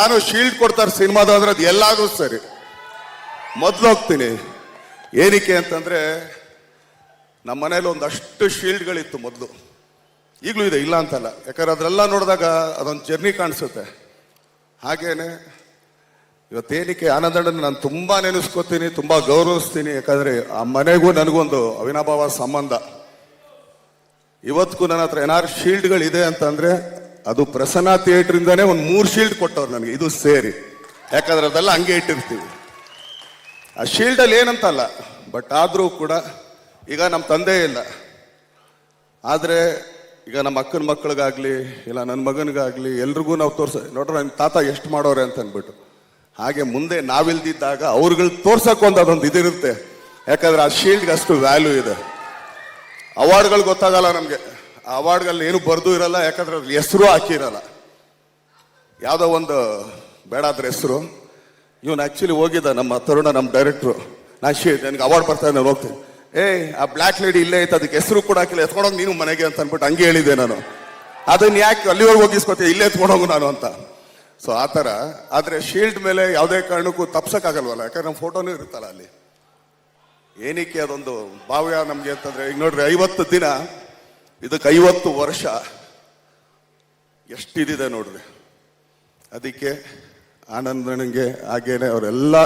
ನಾನು ಶೀಲ್ಡ್ ಕೊಡ್ತಾರೆ ಸಿನಿಮಾದ ಅಂದ್ರೆ ಅದು ಎಲ್ಲಾದ್ರೂ ಸರಿ. ಮೊದ್ಲು ಹೋಗ್ತೀನಿ. ಏನಕ್ಕೆ ಅಂತಂದ್ರೆ ನಮ್ಮ ಮನೇಲಿ ಒಂದಷ್ಟು ಶೀಲ್ಡ್ಗಳಿತ್ತು ಮೊದಲು. ಈಗಲೂ ಇದೆ, ಇಲ್ಲ ಅಂತಲ್ಲ. ಯಾಕಂದ್ರೆ ಅದರೆಲ್ಲ ನೋಡಿದಾಗ ಅದೊಂದು ಜರ್ನಿ ಕಾಣಿಸುತ್ತೆ. ಹಾಗೇನೆ ಇವತ್ತೇನಕ್ಕೆ ಆನಂದಣ್ಣನ ನಾನು ತುಂಬ ನೆನೆಸ್ಕೋತೀನಿ, ತುಂಬ ಗೌರವಿಸ್ತೀನಿ. ಯಾಕಂದ್ರೆ ಆ ಮನೆಗೂ ನನಗೊಂದು ಅವಿನಾಭಾವ ಸಂಬಂಧ. ಇವತ್ತಿಗೂ ನನ್ನ ಹತ್ರ ಏನಾದ್ರು ಶೀಲ್ಡ್ಗಳಿದೆ ಅಂತಂದ್ರೆ ಅದು ಪ್ರಸನ್ನ ಥಿಯೇಟರ್ ಇಂದಾನೆ ಒಂದು ಮೂರು ಶೀಲ್ಡ್ ಕೊಟ್ಟವ್ರು ನನಗೆ, ಇದು ಸೇರಿ. ಯಾಕಂದ್ರೆ ಅದೆಲ್ಲ ಹಂಗೆ ಇಟ್ಟಿರ್ತೀವಿ. ಆ ಶೀಲ್ಡ್ ಅಲ್ಲಿ ಏನಂತಲ್ಲ, ಬಟ್ ಆದರೂ ಕೂಡ ಈಗ ನಮ್ಮ ತಂದೆ ಇಲ್ಲ. ಆದ್ರೆ ಈಗ ನಮ್ಮ ಅಕ್ಕನ ಮಕ್ಕಳಿಗಾಗ್ಲಿ, ಇಲ್ಲ ನನ್ನ ಮಗನಿಗಾಗಲಿ ಎಲ್ರಿಗೂ ನಾವು ತೋರ್ಸ, ನೋಡ್ರಿ ನನ್ನ ತಾತ ಎಷ್ಟು ಮಾಡೋರೆ ಅಂತ ಅಂದ್ಬಿಟ್ಟು. ಹಾಗೆ ಮುಂದೆ ನಾವಿಲ್ದಿದ್ದಾಗ ಅವ್ರುಗಳು ತೋರ್ಸಕ್ ಒಂದು ಅದೊಂದು ಇದಿರುತ್ತೆ. ಯಾಕಂದ್ರೆ ಆ ಶೀಲ್ಡ್ಗೆ ಅಷ್ಟು ವ್ಯಾಲ್ಯೂ ಇದೆ. ಅವಾರ್ಡ್ಗಳು ಗೊತ್ತಾಗಲ್ಲ ನಮಗೆ. ಆ ಅವಾರ್ಡ್ಗಳಲ್ಲಿ ಏನು ಬರ್ದು ಇರಲ್ಲ, ಯಾಕಂದ್ರೆ ಅದ್ರ ಹೆಸರು ಹಾಕಿರಲ್ಲ. ಯಾವುದೋ ಒಂದು ಬೇಡ ಅದ್ರ ಹೆಸರು. ಇವನು ಆಕ್ಚುಲಿ ಹೋಗಿದ್ದ ನಮ್ಮ ತರುಣ, ನಮ್ಮ ಡೈರೆಕ್ಟ್ರು ನಾ ನನಗೆ ಅವಾರ್ಡ್ ಬರ್ತಾ ನಾನು ಹೋಗ್ತೀನಿ. ಏಯ್, ಆ ಬ್ಲ್ಯಾಕ್ ಲೇಡಿ ಇಲ್ಲೇ ಐತೆ, ಅದಕ್ಕೆ ಹೆಸರು ಕೂಡ ಹಾಕಿಲ್ಲ. ಎತ್ಕೊಂಡೋಗಿ ನೀನು ಮನೆಗೆ ಅಂತ ಅನ್ಬಿಟ್ಟು ಹಂಗೆ ಹೇಳಿದೆ ನಾನು. ಅದನ್ನ ಯಾಕೆ ಅಲ್ಲಿವರೆಗೆ ಹೋಗಿಸ್ಕೊತೀನಿ ಇಲ್ಲೇ ಎತ್ಕೊಂಡೋಗು ನಾನು ಅಂತ. ಸೊ ಆ ಥರ. ಆದರೆ ಶೀಲ್ಡ್ ಮೇಲೆ ಯಾವುದೇ ಕಾರಣಕ್ಕೂ ತಪ್ಸಕ್ಕಾಗಲ್ವಲ್ಲ? ಯಾಕಂದ್ರೆ ನಮ್ಮ ಫೋಟೋನೂ ಇರುತ್ತಲ್ಲ ಅಲ್ಲಿ. ಏನಕ್ಕೆ ಅದೊಂದು ಭಾವ್ಯ ನಮಗೆ ಅಂತಂದ್ರೆ, ಈಗ ನೋಡ್ರಿ, ಐವತ್ತು ದಿನ ಇದಕ್ಕೆ ಐವತ್ತು ವರ್ಷ ಎಷ್ಟಿದಿದೆ ನೋಡ್ರಿ. ಅದಕ್ಕೆ ಆನಂದನಿಗೆ ಹಾಗೇನೆ ಅವರೆಲ್ಲ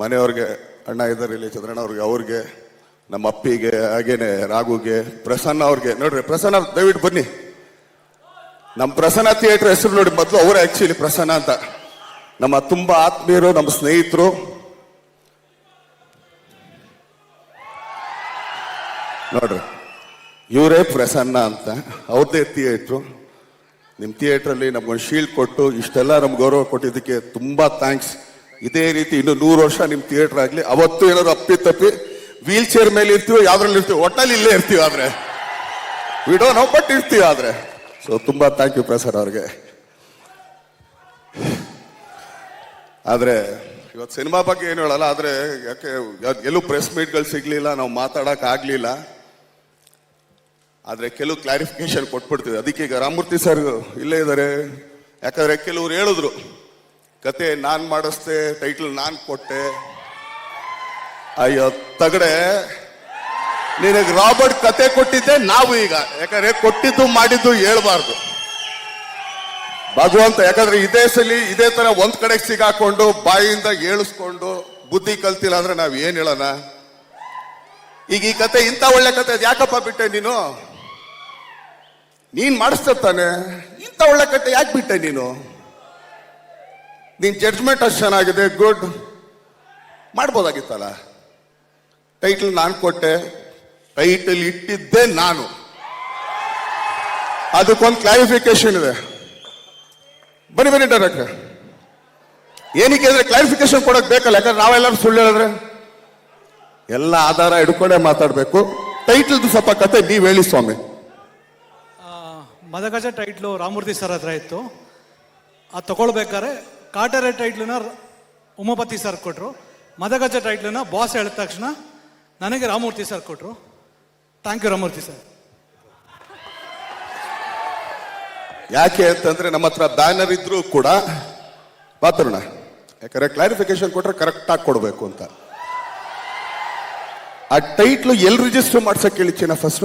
ಮನೆಯವ್ರಿಗೆ, ಅಣ್ಣ ಇದ್ದಾರೆ ಇಲ್ಲಿ ಚಂದ್ರಣ್ಣ ಅವ್ರಿಗೆ ಅವ್ರಿಗೆ, ನಮ್ಮ ಅಪ್ಪಿಗೆ, ಹಾಗೇನೆ ರಾಘುಗೆ, ಪ್ರಸನ್ನ ಅವ್ರಿಗೆ. ನೋಡ್ರಿ, ಪ್ರಸನ್ನ, ದಯವಿಟ್ಟು ಬನ್ನಿ. ನಮ್ಮ ಪ್ರಸನ್ನ ಥಿಯೇಟರ್ ಹೆಸರು ನೋಡಿ, ಮೊದಲು ಅವರೇ ಆಕ್ಚುಲಿ ಪ್ರಸನ್ನ ಅಂತ. ನಮ್ಮ ತುಂಬ ಆತ್ಮೀಯರು, ನಮ್ಮ ಸ್ನೇಹಿತರು. ನೋಡ್ರಿ. ಇವರೇ ಪ್ರಸನ್ನ ಅಂತ. ಅವ್ರದ್ದೇ ಥಿಯೇಟ್ರು ನಿಮ್ಮ ಥಿಯೇಟ್ರಲ್ಲಿ ನಮ್ಗೊಂದು ಶೀಲ್ಡ್ ಕೊಟ್ಟು ಇಷ್ಟೆಲ್ಲ ನಮ್ಗೆ ಗೌರವ ಕೊಟ್ಟಿದ್ದಕ್ಕೆ ತುಂಬ ಥ್ಯಾಂಕ್ಸ್ ಇದೇ ರೀತಿ ಇನ್ನು ನೂರು ವರ್ಷ ನಿಮ್ಮ ಥಿಯೇಟರ್ ಆಗಲಿ. ಅವತ್ತು ಏನಾದ್ರು ಅಪ್ಪಿ ತಪ್ಪಿ ವೀಲ್ ಚೇರ್ ಮೇಲೆ ಇರ್ತೀವಿ, ಯಾವ್ದ್ರಲ್ಲಿ ಇರ್ತೀವಿ ಒಟ್ಟಲ್ಲಿ ಇಲ್ಲೇ ಇರ್ತೀವಿ ಆದರೆ. ವಿಡೋ ನಾವು ಬಟ್ ಇರ್ತೀವಿ ಆದರೆ. ಸೊ ತುಂಬ ಥ್ಯಾಂಕ್ ಯು ಪ್ರಸನ್ನ ಅವ್ರಿಗೆ. ಆದರೆ, ಇವತ್ತು ಸಿನಿಮಾ ಬಗ್ಗೆ ಏನು ಹೇಳಲ್ಲ, ಆದರೆ ಯಾಕೆ ಎಲ್ಲೂ ಪ್ರೆಸ್ ಮೀಟ್ಗಳು ಸಿಗಲಿಲ್ಲ, ನಾವು ಮಾತಾಡೋಕ್ಕಾಗಲಿಲ್ಲ ಆದ್ರೆ ಕೆಲವು ಕ್ಲಾರಿಫಿಕೇಶನ್ ಕೊಟ್ಬಿಡ್ತೀವಿ ಅದಕ್ಕೆ ಈಗ ರಾಮಮೂರ್ತಿ ಸರ್ ಇಲ್ಲೇ ಇದ್ದಾರೆ ಯಾಕಂದ್ರೆ ಕೆಲವ್ರು ಹೇಳಿದ್ರು, ಕತೆ ನಾನು ಮಾಡಿಸ್ದೆ ಟೈಟಲ್ ನಾನು ಕೊಟ್ಟೆ. ಅಯ್ಯೋ, ತಗಡೆ. ನಿನಗೆ ರಾಬರ್ಟ್ ಕತೆ ಕೊಟ್ಟಿದ್ದೆ, ನಾವು ಈಗ. ಯಾಕಂದ್ರೆ ಕೊಟ್ಟಿದ್ದು ಮಾಡಿದ್ದು ಹೇಳ್ಬಾರ್ದು. ಭಗವಂತ, ಯಾಕಂದ್ರೆ ಇದೇ ಸಲಿ ಇದೇ ತರ ಒಂದ್ ಕಡೆ ಸಿಗಾಕೊಂಡು, ಬಾಯಿಂದ ಏಳಿಸ್ಕೊಂಡು, ಬುದ್ಧಿ ಕಲ್ತಿಲ್ಲ ಅಂದ್ರೆ ನಾವ್ ಏನ್ ಹೇಳೋಣ? ಈಗ ಈ ಕತೆ ಇಂಥ ಒಳ್ಳೆ ಕತೆ ಯಾಕಪ್ಪ ಬಿಟ್ಟೆ ನೀನು? ನೀನ್ ಮಾಡಿಸ್ತಾನೆ ಇಂಥ ಒಳ್ಳೆ ಕತೆ ಯಾಕೆ ಬಿಟ್ಟೆ ನೀನು? ನಿನ್ ಜಡ್ಜ್ಮೆಂಟ್ ಅಷ್ಟು ಚೆನ್ನಾಗಿದೆ ಗುಡ್ ಮಾಡ್ಬೋದಾಗಿತ್ತಲ್ಲ? ಟೈಟಲ್ ನಾನು ಕೊಟ್ಟೆ ಟೈಟಲ್ ಇಟ್ಟಿದ್ದೆ ನಾನು. ಅದಕ್ಕೊಂದು ಕ್ಲಾರಿಫಿಕೇಶನ್ ಇದೆ. ಬನ್ನಿ ಬನ್ನಿ ಡೈರೆಕ್ಟರ್ ಏನಕ್ಕೆ ಅಂದ್ರೆ ಕ್ಲಾರಿಫಿಕೇಶನ್ ಕೊಡಕ್ ಬೇಕಲ್ಲ, ಯಾಕಂದ್ರೆ ನಾವೆಲ್ಲರೂ ಸುಳ್ಳು ಹೇಳಿದ್ರೆ? ಎಲ್ಲ ಆಧಾರ ಹಿಡ್ಕೊಂಡೇ ಮಾತಾಡಬೇಕು. ಟೈಟಲ್ ಸ್ವಲ್ಪ ಕತೆ ನೀವು ಹೇಳಿ ಸ್ವಾಮಿ. ಮದಗಜ ಟೈಟ್ಲು ರಾಮೂರ್ತಿ ಸರ್ ಹತ್ರ ಇತ್ತು. ಅದು ತಗೊಳ್ಬೇಕಾದ್ರೆ ಕಾಟರೆ ಟೈಟ್ಲನ್ನ ಉಮಾಪತಿ ಸರ್ ಕೊಟ್ಟರು ಮದಗಜ ಟೈಟ್ಲನ್ನ ಬಾಸ್ ಹೇಳಿದ ತಕ್ಷಣ ನನಗೆ ರಾಮೂರ್ತಿ ಸರ್ ಕೊಟ್ಟರು ಥ್ಯಾಂಕ್ ಯು ರಾಮೂರ್ತಿ ಸರ್. ಯಾಕೆ ಅಂತಂದ್ರೆ ನಮ್ಮ ಹತ್ರ ಬ್ಯಾನರ್ ಇದ್ರೂ ಕೂಡ ಮಾತಾಡೋಣ. ಯಾಕಂದ್ರೆ ಕ್ಲಾರಿಫಿಕೇಶನ್ ಕೊಟ್ರೆ ಕರೆಕ್ಟಾಗಿ ಕೊಡಬೇಕು ಅಂತ. ಆ ಟೈಟ್ಲು ಎಲ್ಲಿ ರಿಜಿಸ್ಟರ್ ಮಾಡ್ಸಕ್ಕೆ ಹೇಳಿ ಹೇಳಿಚ್ಚಿನ ಫಸ್ಟ್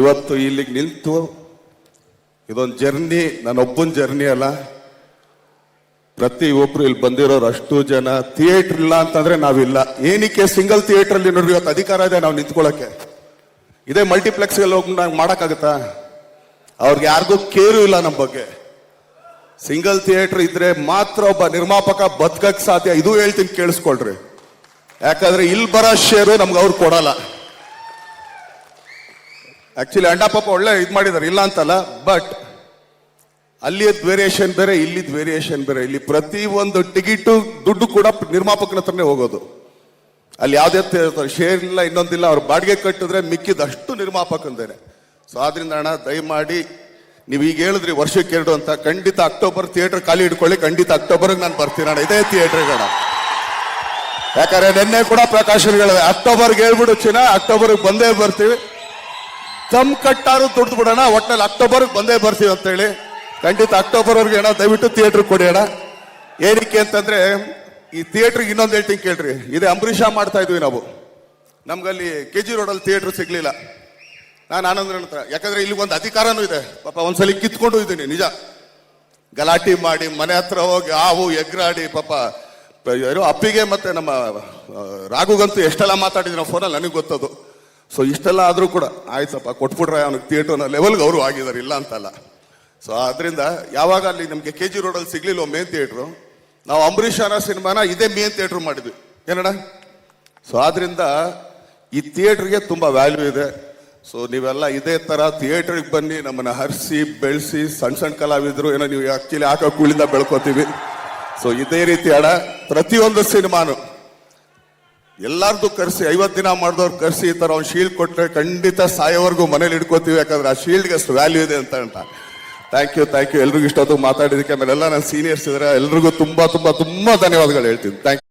ಇವತ್ತು ಇಲ್ಲಿಗೆ ನಿಂತು ಇದೊಂದು ಜರ್ನಿ ನನ್ನೊಬ್ಬನ ಜರ್ನಿ ಅಲ್ಲ. ಪ್ರತಿ ಒಬ್ರು ಇಲ್ಲಿ ಬಂದಿರೋರು ಅಷ್ಟು ಜನ. ಥಿಯೇಟರ್ ಇಲ್ಲ ಅಂತಂದ್ರೆ ನಾವಿಲ್ಲ. ಏನಕ್ಕೆ ಸಿಂಗಲ್ ಥಿಯೇಟರ್ ಅಲ್ಲಿ ನೋಡ್ರಿ, ಇವತ್ತು ಅಧಿಕಾರ ಇದೆ ನಾವು ನಿಂತ್ಕೊಳ್ಳಕ್ಕೆ ಇದೇ ಮಲ್ಟಿಪ್ಲೆಕ್ಸ್ ಹೋಗಿ ನಾವು ಮಾಡೋಕ್ಕಾಗತ್ತಾ? ಅವ್ರಿಗೆ ಯಾರಿಗೂ ಕೇರು ಇಲ್ಲ ನಮ್ಮ ಬಗ್ಗೆ. ಸಿಂಗಲ್ ಥಿಯೇಟರ್ ಇದ್ರೆ ಮಾತ್ರ ಒಬ್ಬ ನಿರ್ಮಾಪಕ ಬದುಕಕ್ಕೆ ಸಾಧ್ಯ. ಇದು ಹೇಳ್ತೀನಿ ಕೇಳಿಸ್ಕೊಳ್ರಿ. ಯಾಕಂದ್ರೆ ಇಲ್ಲಿ ಬರೋ ಶೇರು ನಮ್ಗೆ ಅವ್ರು ಕೊಡಲ್ಲ. ಆಕ್ಚುಲಿ ಅಣ್ಣ ಪಾಪ ಒಳ್ಳೆ ಇದು ಮಾಡಿದ್ದಾರೆ ಇಲ್ಲ ಅಂತಲ್ಲ ಬಟ್ ಅಲ್ಲಿಯದ್ ವೇರಿಯೇಷನ್ ಬೇರೆ, ಇಲ್ಲಿದ್ ವೇರಿಯೇಷನ್ ಬೇರೆ. ಇಲ್ಲಿ ಪ್ರತಿ ಒಂದು ಟಿಕೆಟು ದುಡ್ಡು ಕೂಡ ನಿರ್ಮಾಪಕನ ಹತ್ರನೇ ಹೋಗೋದು. ಅಲ್ಲಿ ಯಾವುದೇ ಶೇರ್ ಇಲ್ಲ, ಇನ್ನೊಂದಿಲ್ಲ, ಅವ್ರು ಬಾಡಿಗೆ ಕಟ್ಟಿದ್ರೆ ಮಿಕ್ಕಿದಷ್ಟು ನಿರ್ಮಾಪಕ ನಿರ್ಮಾಪಕಂದೇನೆ. ಸೊ ಆದ್ರಿಂದ ಅಣ್ಣ, ದಯಮಾಡಿ ನೀವು ಈಗ ಹೇಳಿದ್ರಿ ವರ್ಷಕ್ಕೆ ಎರಡು ಅಂತ. ಖಂಡಿತ ಅಕ್ಟೋಬರ್ ಥಿಯೇಟರ್ ಖಾಲಿ ಇಟ್ಕೊಳ್ಳಿ ಖಂಡಿತ ಅಕ್ಟೋಬರ್ಗೆ ನಾನು ಬರ್ತೀನಿ ಅಣ್ಣ. ಇದೇ ಥಿಯೇಟರ್ಗೆ ಅಣ್ಣ. ಯಾಕಂದ್ರೆ ನಿನ್ನೆ ಕೂಡ ಪ್ರಕಾಶನಗಳಿವೆ. ಅಕ್ಟೋಬರ್ಗೆ ಹೇಳ್ಬಿಡು ಚಿನ್ನ ಅಕ್ಟೋಬರ್ಗೆ ಬಂದೇ ಬರ್ತೀವಿ. ತಮ್ ಕಟ್ಟಾರು ದುಡ್ದು ಬಿಡೋಣ ಒಟ್ಟಲ್ಲಿ ಅಕ್ಟೋಬರ್ ಬಂದೇ ಬರ್ತೀವಿ ಅಂತೇಳಿ. ಖಂಡಿತ ಅಕ್ಟೋಬರ್ ಅವ್ರಿಗೆ ಅಣ್ಣ ದಯವಿಟ್ಟು ಥಿಯೇಟ್ರ್ ಕೊಡಿ ಅಣ್ಣ. ಏನಕ್ಕೆ ಅಂತಂದ್ರೆ, ಈ ಥಿಯೇಟ್ರಿಗೆ ಇನ್ನೊಂದು ಹೇಳ್ತೀನಿ ಕೇಳ್ರಿ. ಇದೇ ಅಂಬರೀಷ ಮಾಡ್ತಾ ಇದ್ವಿ ನಾವು. ನಮ್ಗಲ್ಲಿ ಕೆ ಜಿ ರೋಡಲ್ಲಿ ಥಿಯೇಟ್ರ್ ಸಿಗ್ಲಿಲ್ಲ. ನಾನು ಆನಂದ್ರ ಹತ್ರ. ಯಾಕಂದ್ರೆ ಇಲ್ಲಿ ಒಂದು ಅಧಿಕಾರನೂ ಇದೆ. ಪಾಪ ಒಂದ್ಸಲಿ ಕಿತ್ಕೊಂಡು ಇದ್ದೀನಿ, ನಿಜ. ಗಲಾಟೆ ಮಾಡಿ ಮನೆ ಹತ್ರ ಹೋಗಿ ಹಾವು ಎಗ್ರಾಡಿ, ಪಾಪ. ಅಪ್ಪಿಗೆ ಮತ್ತೆ ನಮ್ಮ ರಾಘುಗಂತೂ ಎಷ್ಟೆಲ್ಲ ಮಾತಾಡಿದ್ರು ಫೋನಲ್ಲಿ ನನಗೆ ಗೊತ್ತದು. ಸೊ ಇಷ್ಟೆಲ್ಲ ಆದರೂ ಕೂಡ, ಆಯ್ತಪ್ಪ ಕೊಟ್ಬಿಟ್ರೆ ಅವನಿಗೆ ಥಿಯೇಟರ್ನ ಲೆವೆಲ್ಗೆ ಅವರು ಆಗಿದ್ದಾರೆ, ಇಲ್ಲ ಅಂತಲ್ಲ. ಸೊ ಆದ್ರಿಂದ ಯಾವಾಗ ಅಲ್ಲಿ ನಮಗೆ ಕೆ ಜಿ ರೋಡಲ್ಲಿ ಸಿಗ್ಲಿಲ್ಲ ಮೇನ್ ಥಿಯೇಟ್ರು ನಾವು ಅಂಬರೀಷ್ ಅನ್ನ ಸಿನಿಮಾನ ಇದೇ ಮೇನ್ ಥಿಯೇಟ್ರ್ ಮಾಡಿದ್ವಿ. ಏನಣ್ಣ? ಸೊ ಆದ್ರಿಂದ ಈ ಥಿಯೇಟ್ರಿಗೆ ತುಂಬ ವ್ಯಾಲ್ಯೂ ಇದೆ. ಸೊ ನೀವೆಲ್ಲ ಇದೇ ಥರ ಥಿಯೇಟ್ರಿಗೆ ಬನ್ನಿ, ನಮ್ಮನ್ನು ಹರಿಸಿ, ಬೆಳೆಸಿ ಸಣ್ಣ ಸಣ್ಣ ಕಲಾವಿದರು, ಏನೋ ನೀವು ಆಕ್ಚುಲಿ ಹಾಕೋ ಕೂಳಿಂದ ಬೆಳ್ಕೋತೀವಿ. ಸೊ ಇದೇ ರೀತಿ ಅಡ ಪ್ರತಿಯೊಂದು ಸಿನಿಮಾನು. ಎಲ್ಲಾರ್ದು ಕರೆಸಿ ಐವತ್ತು ದಿನ ಮಾಡಿದವ್ರು ಕರೆಸಿ ಈ ತರ ಅವ್ನು ಶೀಲ್ಡ್ ಕೊಟ್ಟರೆ ಖಂಡಿತ ಸಾಯೋವರೆಗೂ ಮನೇಲಿ ಇಟ್ಕೋತೀವಿ. ಯಾಕಂದ್ರೆ ಆ ಶೀಲ್ಡ್ಗೆ ಅಷ್ಟು ವ್ಯಾಲ್ಯೂ ಇದೆ ಅಂತ ಅಂತ. ಥ್ಯಾಂಕ್ ಯು ಥ್ಯಾಂಕ್ ಯು ಎಲ್ರಿಗೂ ಇಷ್ಟೊತ್ತು ಮಾತಾಡಿದಕ್ಕೆ ಆಮೇಲೆ ಎಲ್ಲ ನನ್ನ ಸೀನಿಯರ್ಸ್ ಇದ್ದಾರೆ ಎಲ್ರಿಗೂ ತುಂಬಾ ತುಂಬಾ ತುಂಬಾ ಧನ್ಯವಾದಗಳು ಹೇಳ್ತೀನಿ. ಥ್ಯಾಂಕ್